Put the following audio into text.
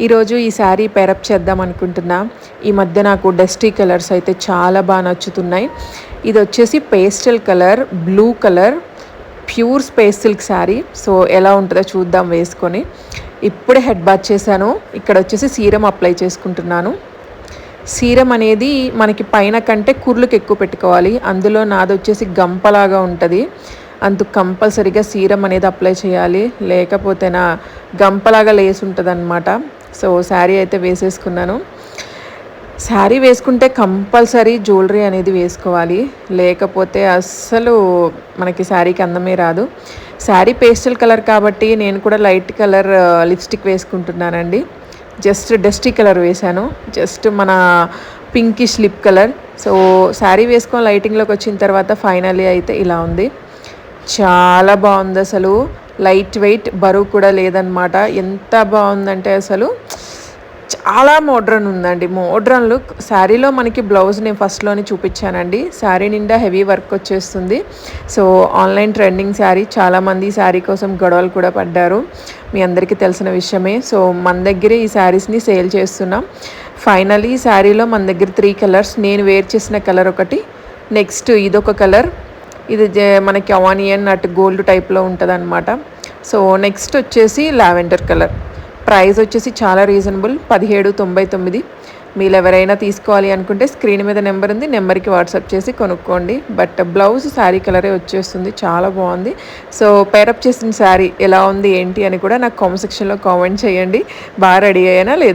ఈరోజు ఈ శారీ పెరప్ చేద్దాం అనుకుంటున్నా. ఈ మధ్య నాకు డస్టీ కలర్స్ అయితే చాలా బాగా నచ్చుతున్నాయి. ఇది వచ్చేసి pastel colour blue colour pure space silk sari. So ఎలా ఉంటుందో చూద్దాం వేసుకొని. ఇప్పుడే హెడ్ బాత్ చేశాను. ఇక్కడ వచ్చేసి సీరం అప్లై చేసుకుంటున్నాను. సీరం అనేది మనకి పైన కంటే కుర్లుకి ఎక్కువ పెట్టుకోవాలి. అందులో నాది వచ్చేసి గంపలాగా ఉంటుంది. అందుకు కంపల్సరీగా సీరం అనేది అప్లై చేయాలి. లేకపోతే నా గంపలాగా లేసి ఉంటుంది అనమాట సో శారీ అయితే వేసేసుకున్నాను. శారీ వేసుకుంటే కంపల్సరీ జ్యువెలరీ అనేది వేసుకోవాలి. లేకపోతే అస్సలు మనకి శారీకి అందమే రాదు. శారీ పేస్టల్ కలర్ కాబట్టి నేను కూడా లైట్ కలర్ లిప్స్టిక్ వేసుకుంటున్నానండి. జస్ట్ డస్టీ కలర్ వేశాను. జస్ట్ మన pinkish lip colour. So sari వేసుకొని లైటింగ్లోకి వచ్చిన తర్వాత ఫైనలీ అయితే ఇలా ఉంది. చాలా బాగుంది అసలు లైట్ వెయిట్ బరువు కూడా లేదనమాట ఎంత బాగుందంటే అసలు చాలా మోడ్రన్ ఉందండి. Modern look. శారీలో మనకి బ్లౌజ్ నేను ఫస్ట్లోనే చూపించానండి. శారీ నిండా హెవీ వర్క్ వచ్చేస్తుంది. So online trending sari. చాలామంది ఈ శారీ కోసం గొడవలు కూడా పడ్డారు. మీ అందరికీ తెలిసిన విషయమే. సో మన దగ్గరే ఈ శారీస్ని సేల్ చేస్తున్నాం. ఫైనలీ ఈ శారీలో మన దగ్గర త్రీ కలర్స్. నేను వేర్ చేసిన కలర్ ఒకటి నెక్స్ట్ ఇదొక కలర్. ఇది మనకి ఆనియన్ అటు గోల్డ్ టైప్లో ఉంటుంది అనమాట సో నెక్స్ట్ వచ్చేసి లావెండర్ కలర్. ప్రైస్ వచ్చేసి చాలా రీజనబుల్ పదిహేడు తొంభై తొమ్మిది. మీరు ఎవరైనా తీసుకోవాలి అనుకుంటే స్క్రీన్ మీద నెంబర్ ఉంది నెంబర్కి వాట్సాప్ చేసి కొనుక్కోండి. బట్ బ్లౌజ్ శారీ కలరే వచ్చేస్తుంది చాలా బాగుంది. సో పేరప్ చేసిన శారీ ఎలా ఉంది ఏంటి అని కూడా నాకు కామెంట్ సెక్షన్లో కామెంట్ చేయండి. బాగా రెడీ అయ్యానా లేదు